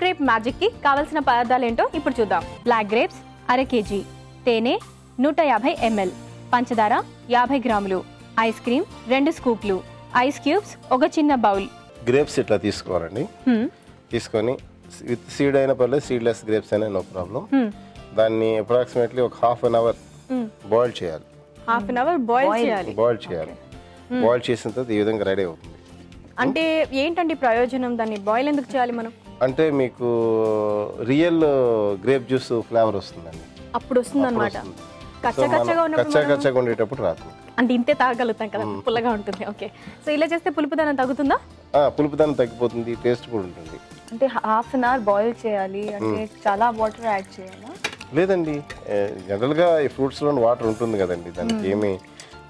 Grape మ్యాజిక్కి కావలసిన పదార్థాలు ఏంటో ఇప్పుడు చూద్దాం. బ్లాక్ గ్రేప్స్ అర కేజీ. తేనె నూట యాభై ఎంఎల్. పంచదార యాభై గ్రాములు. ఐస్ క్రీమ్ రెండు స్కూప్లు ఐస్ క్యూబ్స్ ఒక చిన్న బౌల్ గ్రేప్స్ ఇట్లా తీసుకోవాలండి. హ్మ్, తీసుకొని విత్ సీడ్ అయినా పర్లేదు సీడ్లెస్ గ్రేప్స్ అయినా నో ప్రాబ్లం దాన్ని అప్రాక్సిమేట్లీ ఒక హాఫ్ అన్ అవర్. బాయిల్ చేయాలి. హాఫ్ అన్ అవర్ బాయిల్ చేయాలి. బాయిల్ చేయాలి. బాయిల్ చేసిన తర్వాత ఈ విధంగా రెడీ అవుతుంది. అంటే ఏంటండి ప్రయోజనం? దాన్ని బాయిల్ ఎందుకు చేయాలి మనం? అంటే మీకు రియల్ గ్రేప్ జ్యూస్ ఫ్లేవర్ వస్తుందండి. అప్పుడు వస్తుంది. అనమాట. కచ్చ కచ్చగా కచ్చా ఉండేటప్పుడు రాదు. అంటే ఇంతే తాగలుగుతాం కదా పుల్లగా ఉంటుంది. ఓకే. సో ఇలా చేస్తే పులుపుదనం తగ్గుతుందా? పులుపుదనం తగ్గిపోతుంది టేస్ట్ కూడా ఉంటుంది. అంటే హాఫ్ అన్ అవర్ బాయిల్ చేయాలి అంటే చాలా వాటర్ యాడ్ చేయాలా? లేదండి. జనరల్గా ఈ ఫ్రూట్స్లో వాటర్ ఉంటుంది కదండి దానికి ఏమీ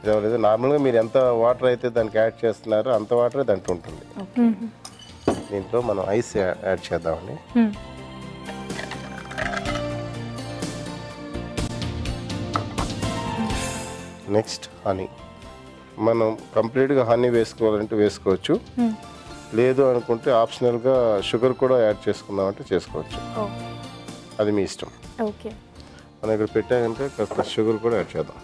లేదు నార్మల్గా మీరు ఎంత వాటర్ అయితే దానికి యాడ్ చేస్తున్నారో అంత వాటరే దాంట్లో ఉంటుంది. దీంట్లో మనం ఐస్ యాడ్ చేద్దామండి. Next honey. మనం కంప్లీట్గా హనీ వేసుకోవాలంటే వేసుకోవచ్చు. లేదు అనుకుంటే ఆప్షనల్గా షుగర్ కూడా యాడ్ చేసుకుందామంటే చేసుకోవచ్చు. అది మీ ఇష్టం. ఓకే. మనం ఇక్కడ పెట్టా కనుక కాస్త షుగర్ కూడా యాడ్ చేద్దాం.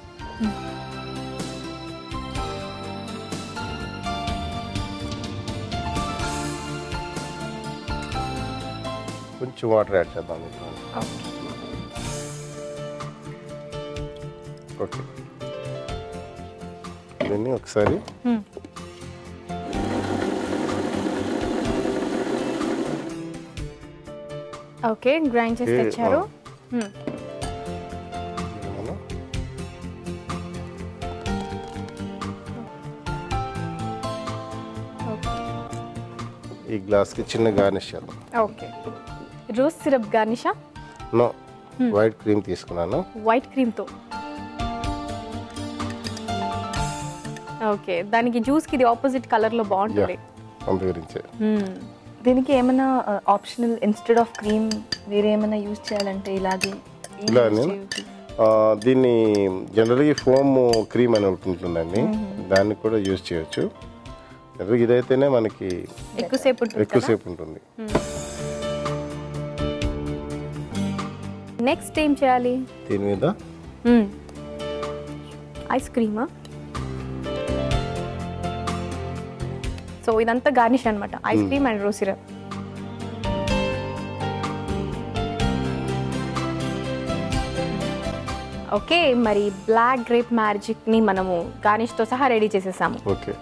కొంచెం వాటర్ యాడ్ చేద్దాం. ఓకే. దీన్ని ఒకసారి. ఓకే గ్రైండ్ చేసి తెచ్చారు. ఈ గ్లాస్కి చిన్న గార్నిష్ చేద్దాం. ఓకే. రోజ్ సిరప్ గార్నిషా? నో వైట్ క్రీమ్ తీసుకున్నాను. వైట్ క్రీమ్తో. ఓకే దానికి జ్యూస్కి ఇది ఆపోజిట్ కలర్లో బాగుంటుంది. అందు గురించే. మ్మ్. దీనికి ఏమైనా ఆప్షనల్ ఇన్స్టెడ్ ఆఫ్ క్రీమ్ వేరే ఏమైనా యూజ్ చేయాలంటే ఇలాగే ఇలా నేను దీన్ని జనరల్గా ఫోమ్ క్రీమ్ అని ఒకటి ఉంటుందండి. దాన్ని కూడా యూజ్ చేయొచ్చు. ఇదైతేనే మనకి ఎక్కువసేపు ఉంటుంది? నెక్స్ట్ ఏం చేయాలి? దీని మీద? ఐస్ క్రీమా సో ఇదంతా గార్నిష్ అన్నమాట. Ice cream and rose syrup okay మరి బ్లాక్ గ్రేప్ మ్యాజిక్ని మనము గార్నిష్తో సహా రెడీ చేసేసాము. ఓకే